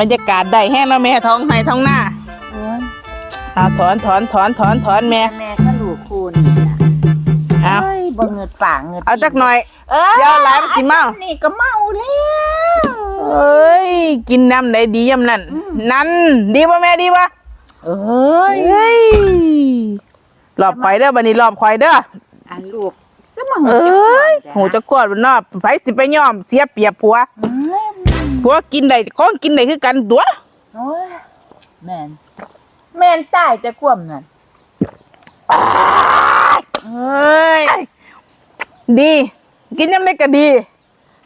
บรรยากาศได้แห้งแล้วแม่ท้องไห้ท้องหน้าโอ้ยเอาถอนถอนถอนถอนถอนแม่แม่ก็ลูกคูนี่ล่ะเอาเอ้ยบ่เงิดฝ่าเงิดเอาจักหน่อยเออเดี๋ยวหลายมันสิเมานี่ก็เมาแล้วเอ้ยกินน้ำได้ดียำนั่นนั่นดีป่ะแม่ดีป่ะเอ้ยเฮ้ยรอบข่อยเด้อบันนี้รอบข่อยเด้ออันลูกสมองเอ้ยหูจะกวดบนนอกไฟสิไปย่อมเสียเปรียบผัวเอ้ย ผัวกินได้ของกินได้คือกันตัวโอ้ยแม่นแม่นตายจะควมนั่นเอ้ยดี กินยำได้ก็ดี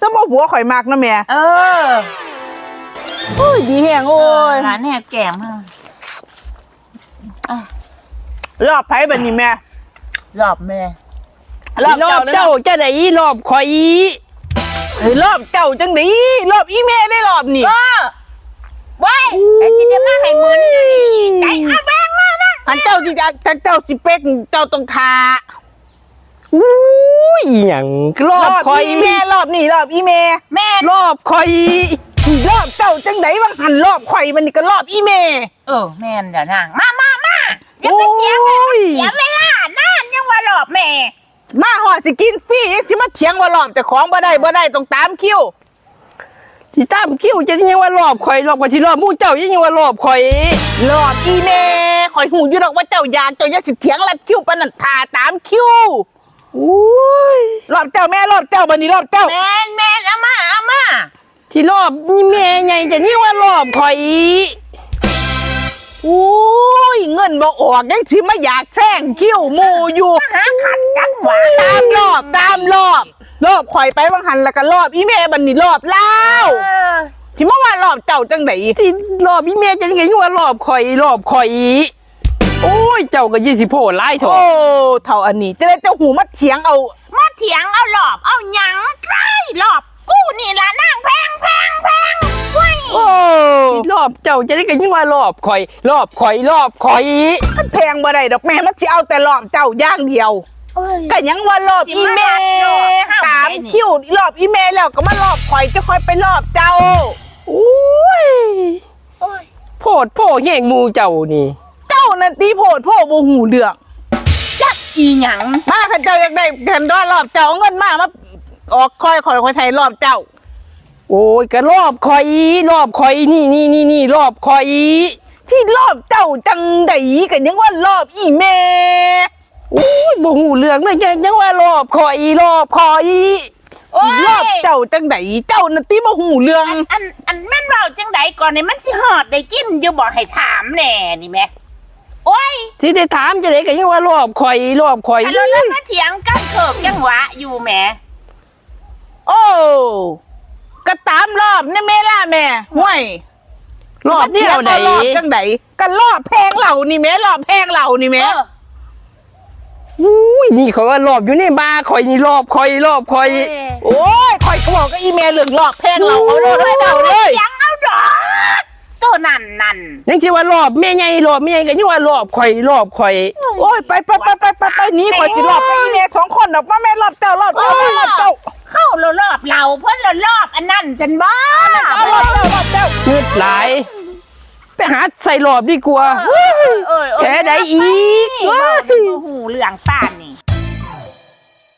สมบ่ผัวข่อยมากนะแม่เออโอ้ยดีแห้งโอ้ยหาแนบแก้มมารอบไผบัดนี้แม่รอบแม่รอบรอบเจ้าเจ้าจะได้รอบข่อย เฮ้ยรอบเจ้าจังไดรอบอีแม่ได้รอบนี่ เออไว้ไอ้ที่จะมาให้มือนี่นี่ไก่อาแบงมานะอันเจ้าสิจะเจ้าสิเป็กเจ้าต้องทาอุ้ยอหย่างรอบข่อยอีแม่รอบนี่รอบอีแม่แม่รอบข่อยรอบเจ้าจังไดว่าหันรอบข่อยมันนี่ก็รอบอีแม่เออแม่นเดี๋ยวนางมามามาอย่าไปเถียงโอ้ยเสียเวลานานยังว่ารอบแม่ มาหอดสิกินฟรียังสิมาเถียงว่ารอบแต่ของบ่ได้บ่ได้ต้องตามคิวที่ตามคิวจะยังว่ารอบข่อยรอบกว่าที่รอบหมู่เจ้ายังว่ารอบข่อยรอบอีแม่ข่อยหูอยู่ดอกว่าเจ้าอยากเจ้าอยากสิเถียงลัดคิวปานนั้นทาตามคิวอุ้ยรอบเจ้าแม่รอบเจ้าบัดนี้รอบเจ้าแม่นแม่นเอามาเอามาที่รอบนี่แม่ใหญ่จะยังว่ารอบข่อยโอ้ยเงินบ่ออกยังสิมาอยากแซงคิวหมู่อยู่หาขัดจังหวะตามรอบตามรอบรอบข่อยไปบางหันแล้วก็รอบอีแม่บัดนี้รอบเล่าเออที่มาว่ารอบเจ้าจังไดที่รอบอีแม่จะยังว่ารอบข่อยรอบข่อยโอ้ยเจ้าก็ยี่สิบโพไล่ถอโอ้ดเท่าอันนี้จะได้เจ้าหูมาเถียงเอามาเถียงเอาหลอบเอา อบเจ้าจะได้กันยังว่ารอบข่อย รอบข่อยรอบข่อยมันแพงบ่ได้ดอกแม่มันสิเอาแต่รอบเจ้าอย่างเดียวเอ้ยก็ยังว่ารอบอีเมสิมารับรอบห้ามตามได้นี่คิวรอบอีเมแล้วก็มารอบข่อยจะค่อยไปรอบเจ้าอุ้ยโอ้ยโพดโพแห่งหมูเจ้านี่ เจ้านั่นตีโพดโพบ่หูเรื่องจักอีหยังมาข้าเจ้าอยากได้แผ่นดอนรอบเจ้าเอาเงินมามาออกค่อยข่อยข่อยไทยรอบเจ้า โอ้ยก็รอบข่อยรอบข่อยนี่นี่นี่นี่รอบข่อยที่รอบเจ้าจังไดก็ยังว่ารอบอีเมโอ้ยบ่หูเรื่องเลยยังยังว่ารอบข่อยรอบข่อยโอ้ยรอบเจ้าจังไดเจ้านั่นตีบ่หูเรื่อง อันอันอันแม่นเราจังไดก่อนนี่มันสิหอดได้กินอยู่บอกให้ถามแน่นี่แม่โอ้ยที่ได้ถามจะได้ก็ยังว่ารอบข่อยรอบข่อยอันเราเล่นมาเถียงกันเขิบจังหวะอยู่แหม่โอ้ ก็ตามรอบนี่แม่ล่ะแม่ห่วยรอบเดียวไหนรอบจังไดก็รอบแพงเหล่านี่แม่รอบแพงเหล่านี่แม่เอออุ้ยนี่เขาว่ารอบอยู่ในบาร์ข่อยนี่รอบข่อยรอบข่อย โอ้ยข่อยก็บอกก็อีเมลเหลืองรอบแพงเหล่าเอาโลดให้เดาเลยยังเอาดอกตัวนั่นนั่นยังที่ว่ารอบแม่ใหญ่รอบแม่ใหญ่ก็ยังว่ารอบข่อยรอบข่อย โอ้ยไปไปไปไปไปไปหนี้ข่อยสิรอบกับอีเมลสองคนดอกมาแม่รอบเจ้ารอบเจ้ามารอบเจ้า เราเพื่อนเรารอบอันนั้นจันบ้าเอารอบเจ้ารอบเจ้าเงืดหลาย ไปหาใส่รอบดีกว่าเออเออเออแกได้อีก เว้ยหูเหลืองป้านี่